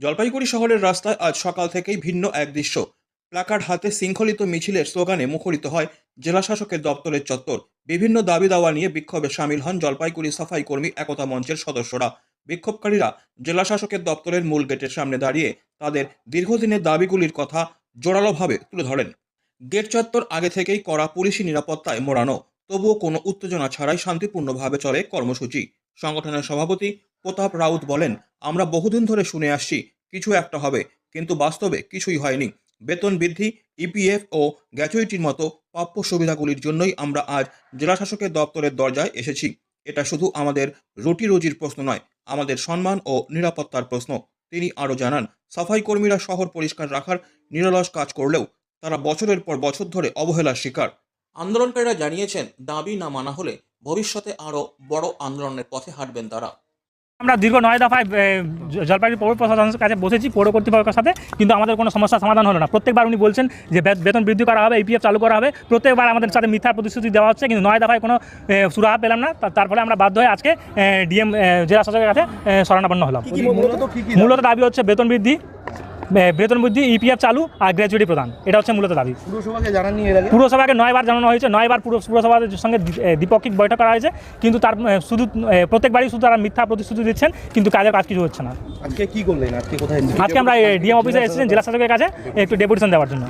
জলপাইগুড়ি শহরের রাস্তায় আজ সকাল থেকেই ভিন্ন এক দৃশ্য। প্ল্যাকার্ড হাতে শৃঙ্খলিত মিছিলের স্লোগানে মুখরিত হয় জেলা শাসকের দপ্তরের চত্বর। বিভিন্ন দাবি দাওয়া নিয়ে বিক্ষোভে সামিল হন জলপাইগুড়ি সাফাই কর্মী একতা মঞ্চের সদস্যরা। বিক্ষোভকারীরা জেলা শাসকের দপ্তরের মূল গেটের সামনে দাঁড়িয়ে তাদের দীর্ঘদিনের দাবিগুলির কথা জোরালোভাবে তুলে ধরেন। গেট চত্বর আগে থেকেই করা পুলিশি নিরাপত্তায় মোড়ানো, তবুও কোনো উত্তেজনা ছাড়াই শান্তিপূর্ণভাবে চলে কর্মসূচি। সংগঠনের সভাপতি প্রতাপ রাউত বলেন, আমরা বহুদিন ধরে শুনে আসছি, কিছু একটা হবে, কিন্তু বাস্তবে কিছুই হয়নি। বেতন বৃদ্ধি, ইপিএফ ও গ্র্যাচুইটির মতো প্রাপ্য সুবিধাগুলির জন্যই আমরা আজ জেলা শাসকের দপ্তরের দরজায় এসেছি। এটা শুধু আমাদের রুটি রুজির প্রশ্ন নয়, আমাদের সম্মান ও নিরাপত্তার প্রশ্ন। তিনি আরও জানান, সাফাই কর্মীরা শহর পরিষ্কার রাখার নিরলস কাজ করলেও তারা বছরের পর বছর ধরে অবহেলার শিকার। আন্দোলনকারীরা জানিয়েছেন, দাবি না মানা হলে ভবিষ্যতে আরও বড় আন্দোলনের পথে হাঁটবেন তারা। আমরা দীর্ঘ নয় দফায় জলপাইগুড়ি পৌর প্রশাসনের কাছে বসেছি পৌর কর্তৃপক্ষের সাথে কিন্তু আমাদের কোনো সমস্যার সমাধান হলো না। প্রত্যেকবার উনি বলছেন যে বেতন বৃদ্ধি করা হবে ইপিএফ চালু করা হবে। প্রত্যেকবার আমাদের সাথে মিথ্যা প্রতিশ্রুতি দেওয়া হচ্ছে কিন্তু নয় দফায় কোনো সুরাহা পেলাম না। তার ফলে আমরা বাধ্য হয়ে আজকে ডিএম জেলা শাসকের কাছে শরণাপন্ন হলাম। মূলত দাবি হচ্ছে বেতন বৃদ্ধি বেতন বৃদ্ধি ইপিএফ চালু আর গ্র্যাজুয়েটি প্রদান। এটা হচ্ছে মূলত দাবি। পুরসভাকে জানাননি এর পুরসভাকে নয়বার জানানো হয়েছে নয়বার পুরো পুরসভার সঙ্গে দ্বিপাক্ষিক বৈঠক করা হয়েছে কিন্তু তার শুধু প্রত্যেকবারই শুধু তারা মিথ্যা প্রতিশ্রুতি দিচ্ছেন কিন্তু কাজের কাজ কিছু হচ্ছে না। আজকে কি করলেন? আজকে কোথায় আজকে আমরা ডিএম অফিসে এসেছেন জেলা শাসকের কাছে একটু ডেপুটেশন দেওয়ার জন্য।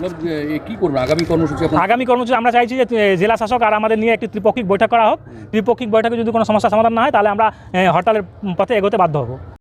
কি করবেন আগামী কর্মসূচি আগামী কর্মসূচি আমরা চাইছি যে জেলা শাসক আর আমাদের নিয়ে একটি ত্রিপক্ষিক বৈঠক করা হোক। ত্রিপক্ষিক বৈঠকে যদি কোনো সমস্যার সমাধান না হয় তাহলে আমরা হরতালের পথে এগোতে বাধ্য হব।